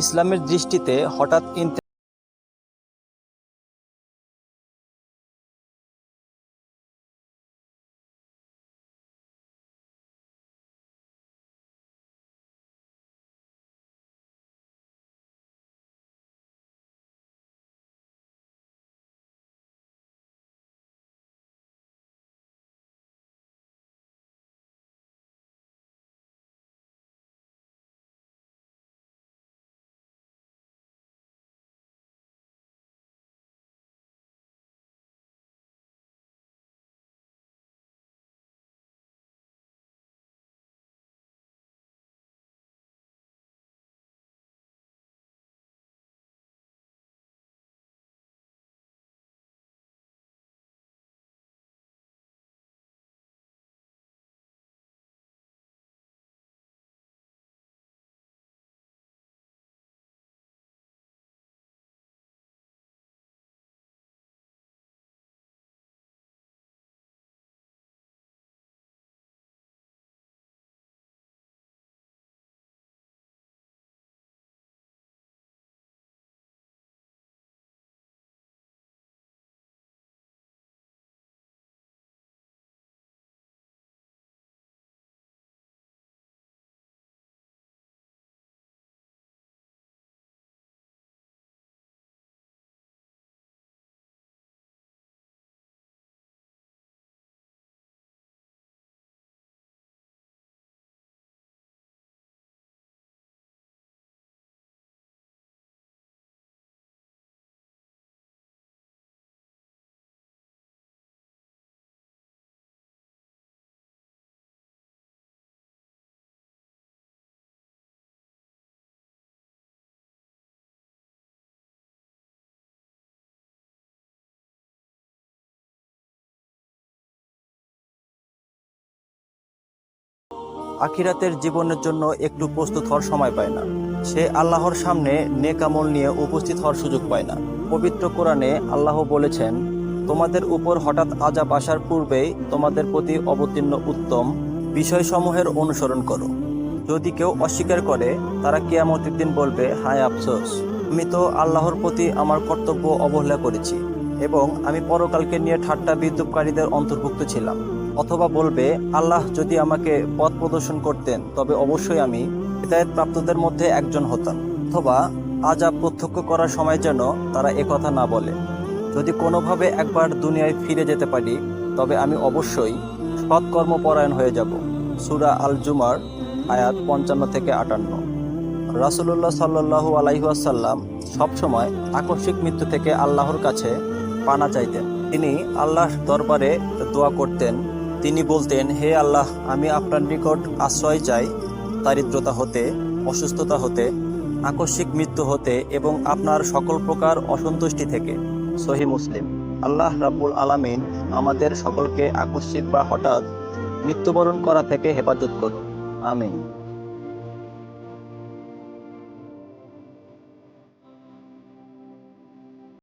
ইসলামের দৃষ্টিতে হঠাৎ আখিরাতের জীবনের জন্য একটু প্রস্তুত হওয়ার সময় পায় না। সে আল্লাহর সামনে নেকামল নিয়ে উপস্থিত হওয়ার সুযোগ পায় না। পবিত্র কোরআনে আল্লাহ বলেছেন, তোমাদের উপর হঠাৎ আজাব আসার পূর্বেই তোমাদের প্রতি অবতীর্ণ উত্তম বিষয়সমূহের অনুসরণ করো। যদি কেউ অস্বীকার করে, তারা কিয়ামতের দিন বলবে, হায় আফসোস, আমি তো আল্লাহর প্রতি আমার কর্তব্য অবহেলা করেছি এবং আমি পরকালকে নিয়ে ঠাট্টা বিদ্রুপকারীদের অন্তর্ভুক্ত ছিলাম। অথবা বলবে, আল্লাহ, যদি আমাকে পথ প্রদর্শন করতেন, তবে অবশ্যই আমি হৃদায়ত প্রাপ্তদের মধ্যে একজন হতাম। অথবা আজাব প্রত্যক্ষ করার সময় যেন তারা একথা না বলে। যদি কোনোভাবে একবার দুনিয়ায় ফিরে যেতে পারি, তবে আমি অবশ্যই সৎকর্মপরায়ণ হয়ে যাব। সুরা আল জুমার আয়াত পঞ্চান্ন থেকে আটান্ন। রাসুলুল্লাহ সাল্লু আলাইহাসাল্লাম সবসময় আকস্মিক মৃত্যু থেকে আল্লাহর কাছে পানা চাইতেন। তিনি আল্লাহর দরবারে দোয়া করতেন। তিনি বলতেন, হে আল্লাহ, আমি আপনার নিকট আশ্রয় চাই। দারিদ্রতা হতে, অসুস্থতা হতে, আকস্মিক মৃত্যু হতে এবং আপনার সকল প্রকার অসন্তুষ্টি থেকে। সহি মুসলিম। আল্লাহ রাব্বুল আলামিন আমাদের সকলকে আকস্মিক বা হঠাৎ মৃত্যুবরণ করা থেকে হেফাজত করুন। আমিন।